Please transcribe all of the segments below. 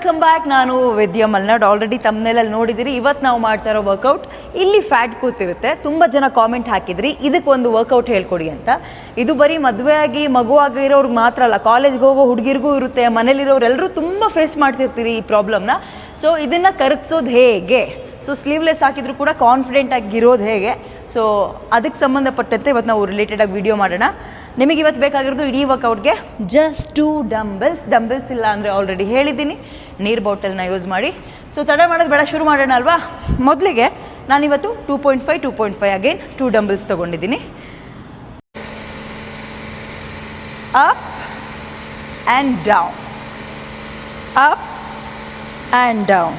Welcome back ನಾನು ವಿದ್ಯಾ Malnad. Already ತಮ್ಮನೇಲಲ್ಲಿ ನೋಡಿದಿರಿ. ಇವತ್ತು ನಾವು ಮಾಡ್ತಾ ಇರೋ ವರ್ಕೌಟ್ ಇಲ್ಲಿ ಫ್ಯಾಟ್ ಕೂತಿರುತ್ತೆ. ತುಂಬ ಜನ ಕಾಮೆಂಟ್ ಹಾಕಿದ್ರಿ. ಇದಕ್ಕೆ ಒಂದು ವರ್ಕೌಟ್ ಹೇಳ್ಕೊಡಿ ಅಂತ. ಇದು ಬರೀ ಮದುವೆಯಾಗಿ ಮಗು ಆಗಿರೋರ್ಗೆ ಮಾತ್ರ ಅಲ್ಲ ಕಾಲೇಜ್ಗೆ ಹೋಗೋ ಹುಡುಗಿರಿಗೂ ಇರುತ್ತೆ. ಮನೇಲಿರೋರೆಲ್ಲರೂ ತುಂಬ ಫೇಸ್ ಮಾಡ್ತಿರ್ತೀರಿ ಈ ಪ್ರಾಬ್ಲಮ್ನ ಸೊ ಇದನ್ನು ಕರಗಿಸೋದು ಹೇಗೆ? ಸೊ ಸ್ಲೀವ್ಲೆಸ್ ಹಾಕಿದ್ರು ಕೂಡ ಕಾನ್ಫಿಡೆಂಟ್ ಆಗಿರೋದು ಹೇಗೆ? ಸೊ ಅದಕ್ಕೆ ಸಂಬಂಧಪಟ್ಟಂತೆ ಇವತ್ತು ನಾವು ರಿಲೇಟೆಡ್ ಆಗಿ ವಿಡಿಯೋ ಮಾಡೋಣ. ನಿಮಗೆ ಇವತ್ತು ಬೇಕಾಗಿರೋದು ಇಡೀ ವರ್ಕೌಟ್ಗೆ ಜಸ್ಟ್ ಟೂ ಡಂಬಲ್ಸ್ ಡಂಬಲ್ಸ್ ಇಲ್ಲ ಅಂದರೆ ಆಲ್ರೆಡಿ ಹೇಳಿದ್ದೀನಿ. ನೀರು ಬಾಟಲ್ನ ಯೂಸ್ ಮಾಡಿ. ಸೊ ತಡ ಮಾಡೋದು ಬೇಡ, ಶುರು ಮಾಡೋಣ ಅಲ್ವಾ? ಮೊದಲಿಗೆ ನಾನಿವತ್ತು two point five two point five again two dumbbells ತೊಗೊಂಡಿದ್ದೀನಿ. Up and down up and down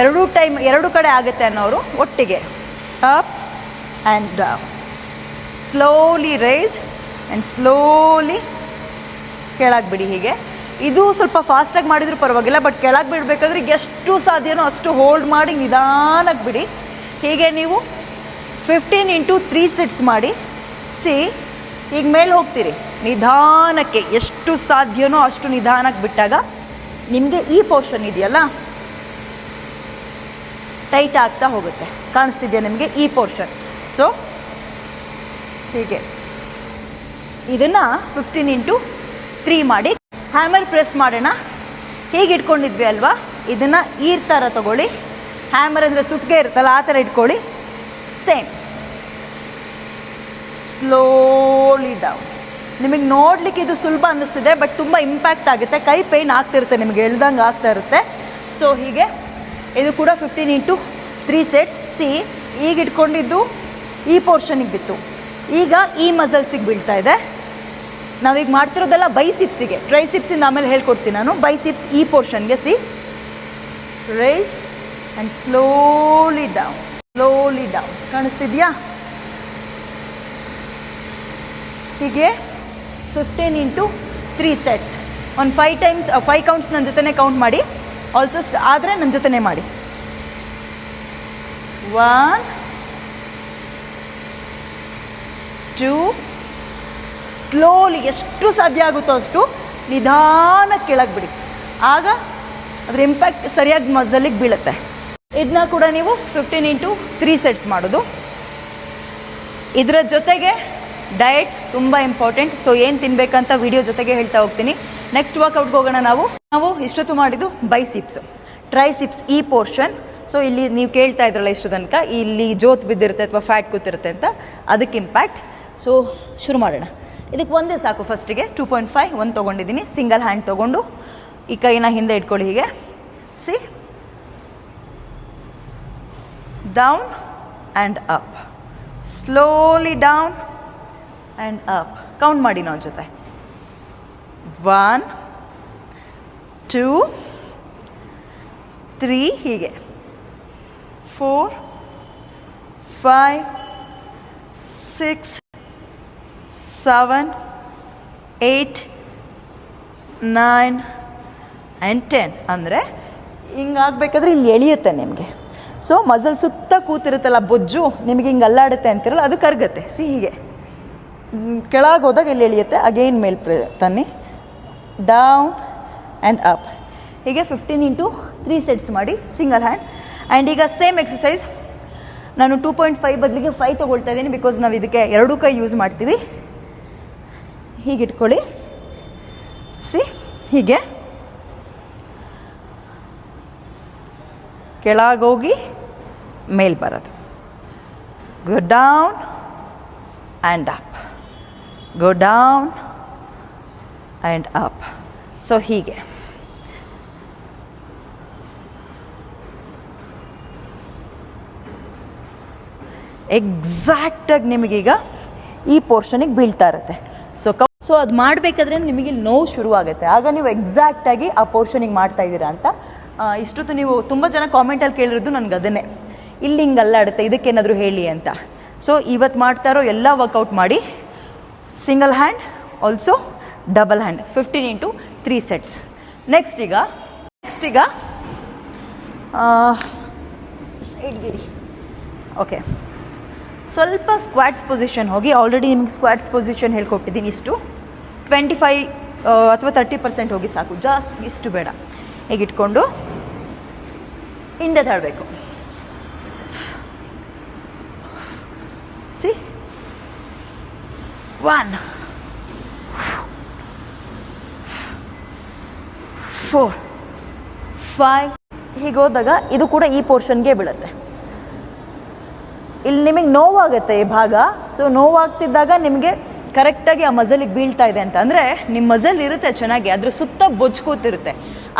ಎರಡೂ ಟೈಮ್, ಎರಡು ಕಡೆ ಆಗುತ್ತೆ ಅನ್ನೋರು ಒಟ್ಟಿಗೆ. Up and down slowly rise and slowly ಕೆಳಗೆ ಬಿಡಿ ಹೀಗೆ. ಇದು ಸ್ವಲ್ಪ ಫಾಸ್ಟಾಗಿ ಮಾಡಿದರೂ ಪರವಾಗಿಲ್ಲ, ಬಟ್ ಕೆಳಗೆ ಬಿಡಬೇಕಾದ್ರೆ ಎಷ್ಟು ಸಾಧ್ಯನೋ ಅಷ್ಟು ಹೋಲ್ಡ್ ಮಾಡಿ ನಿಧಾನಕ್ಕೆ ಬಿಡಿ. ಹೀಗೆ ನೀವು ಫಿಫ್ಟೀನ್ ಇಂಟು ತ್ರೀ ಸಿಟ್ಸ್ ಮಾಡಿ. ಸಿ ಈಗ ಮೇಲೆ ಹೋಗ್ತೀರಿ. ನಿಧಾನಕ್ಕೆ ಎಷ್ಟು ಸಾಧ್ಯನೋ ಅಷ್ಟು ನಿಧಾನಕ್ಕೆ ಬಿಟ್ಟಾಗ ನಿಮಗೆ ಈ ಪೋರ್ಷನ್ ಇದೆಯಲ್ಲ? ಟೈಟ್ ಆಗ್ತಾ ಹೋಗುತ್ತೆ. ಕಾಣಿಸ್ತಿದೆಯಾ ನಿಮಗೆ? ಈ ಪೋರ್ಷನ್ ಸೊ ಹೀಗೆ. ಇದನ್ನು ಫಿಫ್ಟೀನ್ ಇಂಟು ತ್ರೀ ಮಾಡಿ ಹ್ಯಾಮರ್ ಪ್ರೆಸ್ ಮಾಡೋಣ. ಹೀಗೆ ಇಟ್ಕೊಂಡಿದ್ವಿ ಅಲ್ವಾ? ಇದನ್ನು ಈ ಥರ ತಗೊಳ್ಳಿ. ಹ್ಯಾಮರ್ ಅಂದರೆ ಸುತ್ತಿಗೆ ಇರುತ್ತಲ್ಲ, ಆ ಥರ ಇಟ್ಕೊಳ್ಳಿ. ಸೇಮ್ ಸ್ಲೋಲಿ ಡೌನ್ ನಿಮಗೆ ನೋಡಲಿಕ್ಕೆ ಇದು ಸುಲಭ ಅನ್ನಿಸ್ತಿದೆ ಬಟ್ ತುಂಬ ಇಂಪ್ಯಾಕ್ಟ್ ಆಗುತ್ತೆ. ಕೈ ಪೇಯ್ನ್ ಆಗ್ತಿರುತ್ತೆ ನಿಮಗೆ, ಎಳ್ದಂಗೆ ಆಗ್ತಾ ಇರುತ್ತೆ. ಸೊ ಹೀಗೆ. ಇದು ಕೂಡ fifteen into three sets see ಈಗ ಇಟ್ಕೊಂಡಿದ್ದು ಈ ಪೋರ್ಷನಿಗೆ ಬಿತ್ತು. ಈಗ ಈ ಮಸಲ್ಸಿಗೆ ಬೀಳ್ತಾ ಇದೆ. ನಾವೀಗ ಮಾಡ್ತಿರೋದೆಲ್ಲ ಬೈಸಿಪ್ಸಿಗೆ ಟ್ರೈಸಿಪ್ಸಿಂದ ಆಮೇಲೆ ಹೇಳ್ಕೊಡ್ತೀನಿ ನಾನು. ಬೈಸಿಪ್ಸ್ ಈ ಪೋರ್ಷನ್ಗೆ see rise and slowly down slowly down ಕಾಣಿಸ್ತಿದ್ಯಾ? ಹೀಗೆ ಫಿಫ್ಟೀನ್ ಇಂಟು ತ್ರೀ ಸೆಟ್ಸ್ ಒಂದು ಫೈವ್ ಟೈಮ್ಸ್ ಫೈವ್ ಕೌಂಟ್ಸ್ ನನ್ನ ಜೊತೆನೇ ಕೌಂಟ್ ಮಾಡಿ. ಆಲ್ಸೋ ಆದರೆ ನನ್ನ ಜೊತೆನೇ ಮಾಡಿ. ಒನ್ ಟೂ ಸ್ಲೋಲಿ ಎಷ್ಟು ಸಾಧ್ಯ ಆಗುತ್ತೋ ಅಷ್ಟು ನಿಧಾನ ಕೆಳಗೆ ಬಿಡಿ. ಆಗ ಅದ್ರ ಇಂಪ್ಯಾಕ್ಟ್ ಸರಿಯಾಗಿ ಮಜಲಿಗೆ ಬೀಳುತ್ತೆ. ಇದನ್ನ ಕೂಡ ನೀವು ಫಿಫ್ಟೀನ್ ಇಂಟು ತ್ರೀ ಸೆಟ್ಸ್ ಮಾಡೋದು. ಇದರ ಜೊತೆಗೆ ಡಯಟ್ ತುಂಬ ಇಂಪಾರ್ಟೆಂಟ್ ಸೊ ಏನು ತಿನ್ಬೇಕಂತ ವಿಡಿಯೋ ಜೊತೆಗೆ ಹೇಳ್ತಾ ಹೋಗ್ತೀನಿ. ನೆಕ್ಸ್ಟ್ ವರ್ಕೌಟ್ಗೆ ಹೋಗೋಣ ನಾವು. ನಾವು ಇಷ್ಟೊತ್ತು ಮಾಡಿದ್ದು ಬೈಸಿಪ್ಸ್ ಟ್ರೈಸಿಪ್ಸ್ ಈ ಪೋರ್ಷನ್ ಸೊ ಇಲ್ಲಿ ನೀವು ಕೇಳ್ತಾ ಇದ್ರಲ್ಲ ಇಷ್ಟು ತನಕ, ಇಲ್ಲಿ ಜೋತ್ ಬಿದ್ದಿರುತ್ತೆ ಅಥವಾ ಫ್ಯಾಟ್ ಕೂತಿರುತ್ತೆ ಅಂತ, ಅದಕ್ಕೆ ಇಂಪ್ಯಾಕ್ಟ್ ಸೊ ಶುರು ಮಾಡೋಣ. ಇದಕ್ಕೆ ಒಂದೇ ಸಾಕು ಫಸ್ಟಿಗೆ ಟೂ ಪಾಯಿಂಟ್ ಫೈವ್ ಒಂದು ತೊಗೊಂಡಿದ್ದೀನಿ. ಸಿಂಗಲ್ ಹ್ಯಾಂಡ್ ತೊಗೊಂಡು, ಈ ಕೈನ ಹಿಂದೆ ಇಟ್ಕೊಳ್ಳಿ ಹೀಗೆ. See down and up slowly down and up count ಮಾಡಿ ನಾವು ಜೊತೆ. ಒನ್ ಟೂ ತ್ರೀ ಹೀಗೆ. Four five six seven eight nine and ten ಅಂದರೆ ಹಿಂಗಾಗಬೇಕಾದ್ರೆ ಇಲ್ಲಿ ಎಳಿಯುತ್ತೆ ನಿಮಗೆ. ಸೊ ಮಸಲ್ ಸುತ್ತ ಕೂತಿರುತ್ತಲ್ಲ ಬೊಜ್ಜು, ನಿಮಗೆ ಹಿಂಗೆ ಅಲ್ಲಾಡುತ್ತೆ ಅಂತಿರಲ್ಲ, ಅದು ಕರಗುತ್ತೆ. ಸಿ ಹೀಗೆ. ಕೆಳಗೆ ಹೋದಾಗ ಇಲ್ಲಿ ಎಳಿಯುತ್ತೆ. ಅಗೇನ್ ಮೇಲ್ ಪ್ರ ತನ್ನಿ. ಡೌನ್ ಆ್ಯಂಡ್ ಅಪ್ ಹೀಗೆ ಫಿಫ್ಟೀನ್ ಇಂಟು ತ್ರೀ ಸೆಟ್ಸ್ ಮಾಡಿ ಸಿಂಗಲ್ ಹ್ಯಾಂಡ್ ಆ್ಯಂಡ್ ಈಗ ಸೇಮ್ ಎಕ್ಸಸೈಸ್ ನಾನು ಟೂ ಪಾಯಿಂಟ್ ಫೈವ್ ಬದಲಿಗೆ ಫೈವ್ ತೊಗೊಳ್ತಾ ಇದ್ದೀನಿ ಬಿಕಾಸ್ ನಾವು ಇದಕ್ಕೆ ಎರಡೂ ಕೈ ಯೂಸ್ ಮಾಡ್ತೀವಿ. ಹೀಗೆ. ಇಟ್ಕೊಳ್ಳಿ ಸಿ ಹೀಗೆ ಕೆಳಗೋಗಿ ಮೇಲ್ ಬರೋದು. Go down and up go down and up so ಹೀಗೆ. ಎಕ್ಸಾಕ್ಟಾಗಿ ನಿಮಗೀಗ ಈ ಪೋರ್ಷನಿಗೆ ಬೀಳ್ತಾ ಇರುತ್ತೆ. ಸೊ ಕ ಸೊ ಅದು ಮಾಡಬೇಕಾದ್ರೆ ನಿಮಗೆ ನೋವು ಶುರುವಾಗುತ್ತೆ. ಆಗ ನೀವು ಎಕ್ಸಾಕ್ಟಾಗಿ ಆ ಪೋರ್ಷನಿಗೆ ಮಾಡ್ತಾ ಇದ್ದೀರಾ ಅಂತ ಇಷ್ಟೊತ್ತು ನೀವು ತುಂಬ ಜನ ಕಾಮೆಂಟಲ್ಲಿ ಕೇಳಿರೋದು ನನಗೆ ಅದನ್ನೇ. ಇಲ್ಲಿ ಹಿಂಗೆ ಅಲ್ಲಾಡುತ್ತೆ ಇದಕ್ಕೇನಾದರೂ ಹೇಳಿ ಅಂತ. ಸೊ ಇವತ್ತು ಮಾಡ್ತಾ ಇರೋ ಎಲ್ಲ ವರ್ಕೌಟ್ ಮಾಡಿ single hand also double hand fifteen into three sets next ಈಗ ನೆಕ್ಸ್ಟ್ ಈಗ ಸೈಡ್ಗಿಡಿ ಓಕೆ ಸ್ವಲ್ಪ ಸ್ಕ್ವಾಟ್ಸ್ ಪೊಸಿಷನ್ ಹೋಗಿ ಆಲ್ರೆಡಿ ನಿಮಗೆ ಸ್ಕ್ವಾಟ್ಸ್ ಪೊಸಿಷನ್ ಹೇಳ್ಕೊಟ್ಟಿದ್ದೀನಿ ಇಷ್ಟು. ಟ್ವೆಂಟಿ ಫೈ ಅಥವಾ ತರ್ಟಿ ಪರ್ಸೆಂಟ್ ಹೋಗಿ ಸಾಕು. ಜಾಸ್ತಿ ಇಷ್ಟು ಬೇಡ. ಹೀಗಿಟ್ಕೊಂಡು ಹಿಂದೆ ತಾಡಬೇಕು ಸಿ ಒನ್ ಫೋರ್ ಫೈವ್ ಹೀಗೆ ಹೋದಾಗ ಇದು ಕೂಡ ಈ ಪೋರ್ಷನ್ಗೆ ಬೀಳುತ್ತೆ. ಇಲ್ಲಿ ನಿಮಗೆ ನೋವಾಗುತ್ತೆ ಈ ಭಾಗ. ಸೊ ನೋವಾಗ್ತಿದ್ದಾಗ ನಿಮಗೆ ಕರೆಕ್ಟಾಗಿ ಆ ಮಜಲಿಗೆ ಬೀಳ್ತಾ ಇದೆ ಅಂತ. ಅಂದರೆ ನಿಮ್ಮ ಮಜಲ್ ಇರುತ್ತೆ ಚೆನ್ನಾಗಿ ಅದ್ರ ಸುತ್ತ ಬೊಜ್ಜು ಕೂತಿರುತ್ತೆ.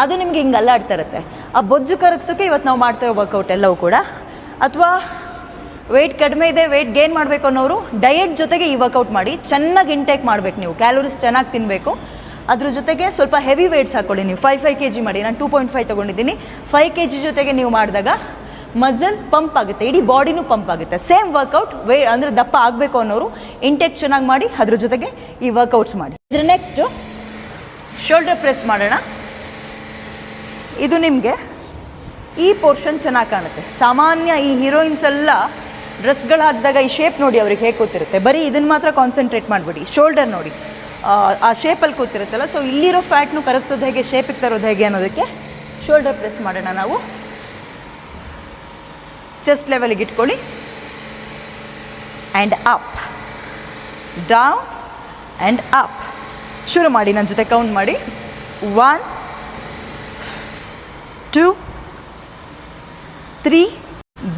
ಅದು ನಿಮ್ಗೆ ಹಿಂಗೆ ಅಲ್ಲಾಡ್ತಾ ಇರುತ್ತೆ. ಆ ಬೊಜ್ಜು ಕರಗಿಸೋಕೆ ಇವತ್ತು ನಾವು ಮಾಡ್ತಾ ವರ್ಕೌಟ್ ಎಲ್ಲವೂ ಕೂಡ. ಅಥವಾ ವೆಯ್ಟ್ ಕಡಿಮೆ ಇದೆ ವೆಯ್ಟ್ ಗೇನ್ ಮಾಡಬೇಕು ಅನ್ನೋರು ಡಯೆಟ್ ಜೊತೆಗೆ ಈ ವರ್ಕೌಟ್ ಮಾಡಿ. ಚೆನ್ನಾಗಿ ಇಂಟೇಕ್ ಮಾಡಬೇಕು ನೀವು. ಕ್ಯಾಲೋರೀಸ್ ಚೆನ್ನಾಗಿ ತಿನ್ನಬೇಕು ಅದ್ರ ಜೊತೆಗೆ ಸ್ವಲ್ಪ ಹೆವಿ ವೆಯ್ಟ್ಸ್ ಹಾಕ್ಕೊಳ್ಳಿ ನೀವು. ಫೈವ್ ಫೈವ್ ಕೆ ಜಿ ಮಾಡಿ. ನಾನು ಟೂ ಪಾಯಿಂಟ್ ಫೈವ್ ತೊಗೊಂಡಿದ್ದೀನಿ. ಫೈವ್ ಕೆ ಜಿ ಜೊತೆಗೆ ನೀವು ಮಾಡಿದಾಗ ಮಸಲ್ ಪಂಪ್ ಆಗುತ್ತೆ ಇಡೀ ಬಾಡಿನೂ ಪಂಪ್ ಆಗುತ್ತೆ. ಸೇಮ್ ವರ್ಕೌಟ್ ವೇ ಅಂದರೆ ದಪ್ಪ ಆಗಬೇಕು ಅನ್ನೋರು ಇಂಟೆಕ್ ಚೆನ್ನಾಗಿ ಮಾಡಿ ಅದ್ರ ಜೊತೆಗೆ ಈ ವರ್ಕೌಟ್ಸ್ ಮಾಡಿ. ಇದ್ರ ನೆಕ್ಸ್ಟು ಶೋಲ್ಡರ್ ಪ್ರೆಸ್ ಮಾಡೋಣ. ಇದು ನಿಮಗೆ ಈ ಪೋರ್ಷನ್ ಚೆನ್ನಾಗಿ ಕಾಣುತ್ತೆ. ಸಾಮಾನ್ಯ ಈ ಹೀರೋಯಿನ್ಸ್ ಎಲ್ಲ ಡ್ರೆಸ್ಗಳು ಹಾಕಿದಾಗ ಈ ಶೇಪ್ ನೋಡಿ ಅವ್ರಿಗೆ ಹೇಗೆ ಕೂತಿರುತ್ತೆ. ಬರೀ ಇದನ್ನು ಮಾತ್ರ ಕಾನ್ಸಂಟ್ರೇಟ್ ಮಾಡಿಬಿಡಿ ಶೋಲ್ಡರ್ ನೋಡಿ. ಆ, ಶೇಪಲ್ಲಿ ಕೂತಿರುತ್ತಲ್ಲ ಸೊ ಇಲ್ಲಿರೋ ಫ್ಯಾಟ್ನು ಕರಗಿಸೋದು ಹೇಗೆ ಶೇಪಿಗೆ ತರೋದು ಹೇಗೆ ಅನ್ನೋದಕ್ಕೆ ಶೋಲ್ಡರ್ ಪ್ರೆಸ್ ಮಾಡೋಣ ನಾವು. ಚೆಸ್ಟ್ ಲೆವೆಲ್ಗೆ ಇಟ್ಕೊಳ್ಳಿ. And up down and up ಶುರು ಮಾಡಿ ನನ್ನ ಜೊತೆ ಕೌಂಟ್ ಮಾಡಿ. One two three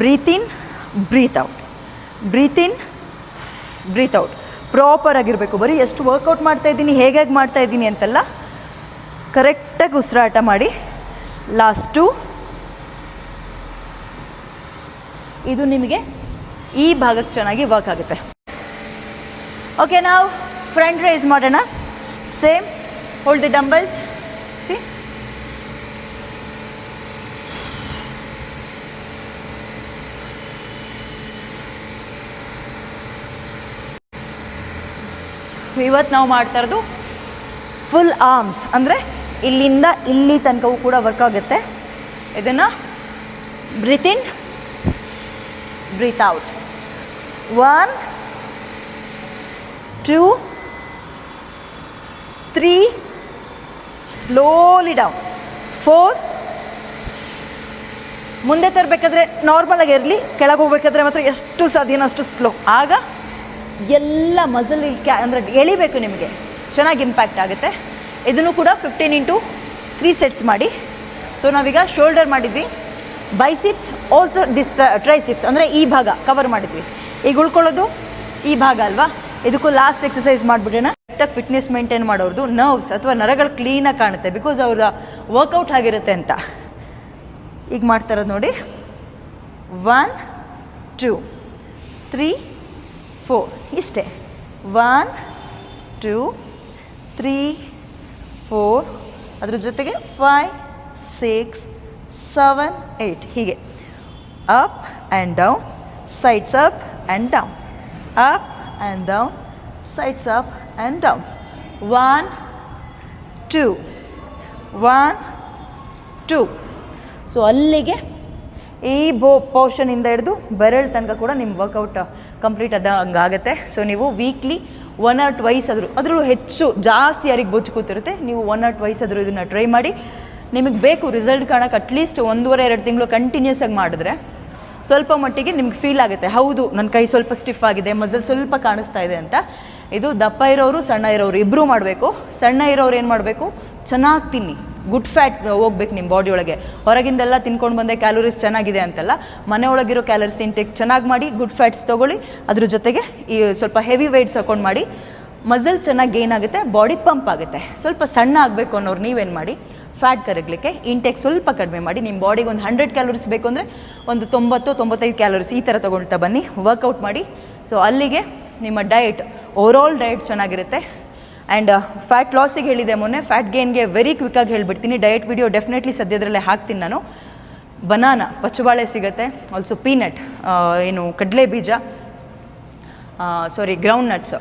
breathe in breathe out breathe in breathe out proper ಆಗಿರಬೇಕು. ಬರೀ ಎಷ್ಟು ವರ್ಕೌಟ್ ಮಾಡ್ತಾ ಇದ್ದೀನಿ ಹೇಗೆ ಮಾಡ್ತಾ ಇದ್ದೀನಿ ಅಂತೆಲ್ಲ ಕರೆಕ್ಟಾಗಿ ಉಸಿರಾಟ ಮಾಡಿ. ಲಾಸ್ಟು ಇದು ನಿಮಗೆ ಈ ಭಾಗಕ್ಕೆ ಚೆನ್ನಾಗಿ ವರ್ಕ್ ಆಗುತ್ತೆ. ಓಕೆ ನಾವು ಫ್ರಂಟ್ ರೈಸ್ ಮಾಡೋಣ. Same hold the dumbbells see ಇವತ್ತು ನಾವು ಮಾಡ್ತಾ ಇರೋದು ಫುಲ್ ಆರ್ಮ್ಸ್ ಅಂದರೆ ಇಲ್ಲಿಂದ ಇಲ್ಲಿ ತನಕವೂ ಕೂಡ ವರ್ಕ್ ಆಗುತ್ತೆ. ಇದನ್ನು breathe breathe out one two three slowly down four ಮುಂದೆ ತರಬೇಕಾದ್ರೆ ನಾರ್ಮಲಾಗಿ ಇರಲಿ, ಕೆಳಗೆ ಹೋಗ್ಬೇಕಾದ್ರೆ ಮಾತ್ರ ಎಷ್ಟು ಸಾಧ್ಯನೋ ಅಷ್ಟು ಸ್ಲೋ ಆಗ ಎಲ್ಲ ಮಜಲ್ ಇಲ್ಲಿ ಕ್ಯಾ ಅಂದರೆ ಎಳಿಬೇಕು ನಿಮಗೆ. ಚೆನ್ನಾಗಿ ಇಂಪ್ಯಾಕ್ಟ್ ಆಗುತ್ತೆ. ಇದನ್ನು ಕೂಡ ಫಿಫ್ಟೀನ್ ಇಂಟು ತ್ರೀ ಸೆಟ್ಸ್ ಮಾಡಿ. ಸೊ ನಾವೀಗ ಶೋಲ್ಡರ್ ಮಾಡಿದ್ವಿ. ಬೈಸಿಪ್ಸ್ ಆಲ್ಸೋ ದಿಸ್ ಟ್ರೈಸಿಪ್ಸ್ ಅಂದರೆ ಈ ಭಾಗ ಕವರ್ ಮಾಡಿದ್ವಿ. ಈಗ ಉಳ್ಕೊಳ್ಳೋದು ಈ ಭಾಗ ಅಲ್ವಾ? ಇದಕ್ಕೂ ಲಾಸ್ಟ್ ಎಕ್ಸಸೈಸ್ ಮಾಡಿಬಿಡೋಣ ಕರೆಕ್ಟಾಗಿ ಫಿಟ್ನೆಸ್ ಮೇಂಟೈನ್ ಮಾಡೋರ್ದು ನರ್ವ್ಸ್ ಅಥವಾ ನರಗಳು ಕ್ಲೀನಾಗಿ ಕಾಣುತ್ತೆ ಬಿಕಾಸ್ ಅವ್ರ ವರ್ಕೌಟ್ ಆಗಿರುತ್ತೆ ಅಂತ. ಈಗ ಮಾಡ್ತಾ ನೋಡಿ. ಒನ್ ಟೂ ತ್ರೀ ಫೋರ್ ಇಷ್ಟೇ. ಒನ್ ಟೂ ತ್ರೀ ಫೋರ್ ಅದ್ರ ಜೊತೆಗೆ ಫೈವ್ ಸಿಕ್ಸ್ ಸೆವೆನ್ ಏಯ್ಟ್ ಹೀಗೆ. Up and down sides up and down up and down sides up and down one two one two so ಅಲ್ಲಿಗೆ ಈ ಬೋ ಪೋರ್ಷನಿಂದ ಹಿಡಿದು ಬೆರಳು ತನಕ ಕೂಡ ನಿಮ್ಮ ವರ್ಕೌಟ್ ಕಂಪ್ಲೀಟ್ ಅದ ಹಂಗಾಗುತ್ತೆ. ಸೊ ನೀವು ವೀಕ್ಲಿ ಒನ್ ಆರ್ ಟ್ವೈಸ್ ಆದರೂ ಅದರಲ್ಲೂ ಹೆಚ್ಚು ಜಾಸ್ತಿ ಯಾರಿಗೆ ಬೊಚ್ಚು ಕೂತಿರುತ್ತೆ, ನೀವು ಒನ್ ಆರ್ ಟ್ವೈಸ್ ಆದರೂ ಇದನ್ನು ಟ್ರೈ ಮಾಡಿ. ನಿಮಗೆ ಬೇಕು ರಿಸಲ್ಟ್ ಕಾಣಕ್ಕೆ ಅಟ್ಲೀಸ್ಟ್ ಒಂದೂವರೆ, ಎರಡು ತಿಂಗಳು ಕಂಟಿನ್ಯೂಸ್ ಆಗಿ ಮಾಡಿದ್ರೆ ಸ್ವಲ್ಪ ಮಟ್ಟಿಗೆ ನಿಮ್ಗೆ ಫೀಲ್ ಆಗುತ್ತೆ. ಹೌದು ನನ್ನ ಕೈ ಸ್ವಲ್ಪ ಸ್ಟಿಫ್ ಆಗಿದೆ ಮಸಲ್ ಸ್ವಲ್ಪ ಕಾಣಿಸ್ತಾ ಇದೆ ಅಂತ. ಇದು ದಪ್ಪ ಇರೋರು, ಸಣ್ಣ ಇರೋರು ಇಬ್ಬರೂ ಮಾಡಬೇಕು. ಸಣ್ಣ ಇರೋರು ಏನು ಮಾಡಬೇಕು? ಚೆನ್ನಾಗಿ ತಿನ್ನಿ. ಗುಡ್ ಫ್ಯಾಟ್ ಹೋಗ್ಬೇಕು ನಿಮ್ಮ ಬಾಡಿ ಒಳಗೆ. ಹೊರಗಿಂದೆಲ್ಲ ತಿನ್ಕೊಂಡು ಬಂದೆ ಕ್ಯಾಲೋರೀಸ್ ಚೆನ್ನಾಗಿದೆ ಅಂತಲ್ಲ, ಮನೆ ಒಳಗಿರೋ ಕ್ಯಾಲರೀಸ್ ಇಂಟೇಕ್ ಚೆನ್ನಾಗಿ ಮಾಡಿ ಗುಡ್ ಫ್ಯಾಟ್ಸ್ ತೊಗೊಳ್ಳಿ. ಅದ್ರ ಜೊತೆಗೆ ಈ ಸ್ವಲ್ಪ ಹೆವಿ ವೆಯ್ಟ್ಸ್ ಹಾಕೊಂಡು ಮಾಡಿ ಮಸಲ್ ಚೆನ್ನಾಗಿ ಗೇನ್ ಆಗುತ್ತೆ ಬಾಡಿ ಪಂಪ್ ಆಗುತ್ತೆ. ಸ್ವಲ್ಪ ಸಣ್ಣ ಆಗಬೇಕು ಅನ್ನೋರು ನೀವೇನು ಮಾಡಿ ಫ್ಯಾಟ್ ಕರಗಲಿಕ್ಕೆ ಇಂಟೆಕ್ ಸ್ವಲ್ಪ ಕಡಿಮೆ ಮಾಡಿ ನಿಮ್ಮ ಬಾಡಿಗೆ ಒಂದು ಹಂಡ್ರೆಡ್ ಕ್ಯಾಲೋರೀಸ್ ಬೇಕು ಅಂದರೆ ಒಂದು ತೊಂಬತ್ತು, ತೊಂಬತ್ತೈದು ಕ್ಯಾಲೋರೀಸ್ ಈ ಥರ ತೊಗೊಳ್ತಾ ಬನ್ನಿ ವರ್ಕೌಟ್ ಮಾಡಿ. ಸೊ ಅಲ್ಲಿಗೆ ನಿಮ್ಮ ಡಯಟ್ ಓವರಾಲ್ ಡಯಟ್ ಚೆನ್ನಾಗಿರುತ್ತೆ. ಆ್ಯಂಡ್ ಫ್ಯಾಟ್ ಲಾಸಿಗೆ ಹೇಳಿದೆ ಮೊನ್ನೆ ಫ್ಯಾಟ್ ಗೇನ್ಗೆ ವೆರಿ ಕ್ವಿಕ್ಕಾಗಿ ಹೇಳಿಬಿಡ್ತೀನಿ. ಡಯಟ್ ವಿಡಿಯೋ ಡೆಫಿನೆಟ್ಲಿ ಸದ್ಯದರಲ್ಲೇ ಹಾಕ್ತೀನಿ ನಾನು. ಬನಾನ ಪಚ್ಚಬಾಳೆ ಸಿಗುತ್ತೆ. ಆಲ್ಸೋ ಪೀನಟ್ ಏನು ಕಡಲೆ ಬೀಜ ಸಾರಿ ಗ್ರೌಂಡ್ ನಟ್ಸು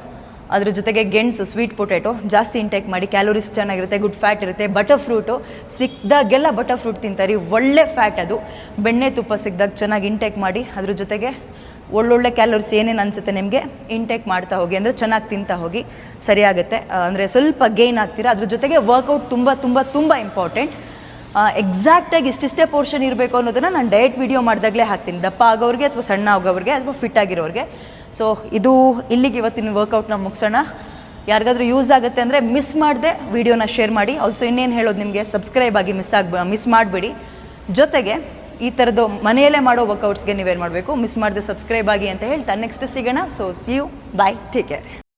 ಅದ್ರ ಜೊತೆಗೆ ಗೆಣಸು ಸ್ವೀಟ್ ಪೊಟ್ಯಾಟೊ ಜಾಸ್ತಿ ಇಂಟೇಕ್ ಮಾಡಿ ಕ್ಯಾಲೋರೀಸ್ ಚೆನ್ನಾಗಿರುತ್ತೆ ಗುಡ್ ಫ್ಯಾಟ್ ಇರುತ್ತೆ ಬಟರ್ ಫ್ರೂಟು ಸಿಕ್ಕಿದಾಗೆಲ್ಲ ಬಟರ್ ಫ್ರೂಟ್ ತಿಂತಾರೆ. ಒಳ್ಳೆ ಫ್ಯಾಟ್ ಅದು. ಬೆಣ್ಣೆ ತುಪ್ಪ ಸಿಕ್ಕಿದಾಗ ಚೆನ್ನಾಗಿ ಇಂಟೇಕ್ ಮಾಡಿ, ಅದ್ರ ಜೊತೆಗೆ ಒಳ್ಳೊಳ್ಳೆ ಕ್ಯಾಲೋರೀಸ್ ಏನೇನು ಅನಿಸುತ್ತೆ ನಿಮಗೆ ಇಂಟೇಕ್ ಮಾಡ್ತಾ ಹೋಗಿ, ಅಂದರೆ ಚೆನ್ನಾಗಿ ತಿಂತಾ ಹೋಗಿ, ಸರಿಯಾಗುತ್ತೆ. ಅಂದರೆ ಸ್ವಲ್ಪ ಗೇನ್ ಆಗ್ತೀರಾ, ಅದ್ರ ಜೊತೆಗೆ ವರ್ಕೌಟ್ ತುಂಬ ತುಂಬ ತುಂಬ ಇಂಪಾರ್ಟೆಂಟ್ ಎಕ್ಸಾಕ್ಟಾಗಿ ಇಷ್ಟಿಷ್ಟೇ ಪೋರ್ಷನ್ ಇರಬೇಕು ಅನ್ನೋದನ್ನು ನಾನು ಡಯಟ್ ವಿಡಿಯೋ ಮಾಡಿದಾಗಲೇ ಹಾಕ್ತೀನಿ. ದಪ್ಪ ಆಗೋರಿಗೆ ಅಥವಾ ಸಣ್ಣ ಆಗೋರಿಗೆ ಅಥವಾ ಫಿಟ್ ಆಗಿರೋರಿಗೆ. ಸೊ ಇದು ಇಲ್ಲಿಗೆ ಇವತ್ತಿನ ವರ್ಕೌಟ್ನ ಮುಗಿಸೋಣ. ಯಾರಿಗಾದ್ರೂ ಯೂಸ್ ಆಗುತ್ತೆ ಅಂದರೆ ಮಿಸ್ ಮಾಡದೆ ವಿಡಿಯೋನ ಶೇರ್ ಮಾಡಿ. ಆಲ್ಸೋ ಇನ್ನೇನು ಹೇಳೋದು ನಿಮಗೆ? ಸಬ್ಸ್ಕ್ರೈಬ್ ಆಗಿ ಮಿಸ್ ಆಗ ಮಿಸ್ ಮಾಡಬೇಡಿ. ಜೊತೆಗೆ ಈ ಥರದ್ದು ಮನೆಯಲ್ಲೇ ಮಾಡೋ ವರ್ಕೌಟ್ಸ್ಗೆ ನೀವೇನು ಮಾಡಬೇಕು? ಮಿಸ್ ಮಾಡದೆ ಸಬ್ಸ್ಕ್ರೈಬ್ ಆಗಿ ಅಂತ ಹೇಳ್ತಾ ನೆಕ್ಸ್ಟ್ ಸಿಗೋಣ. So see you bye take care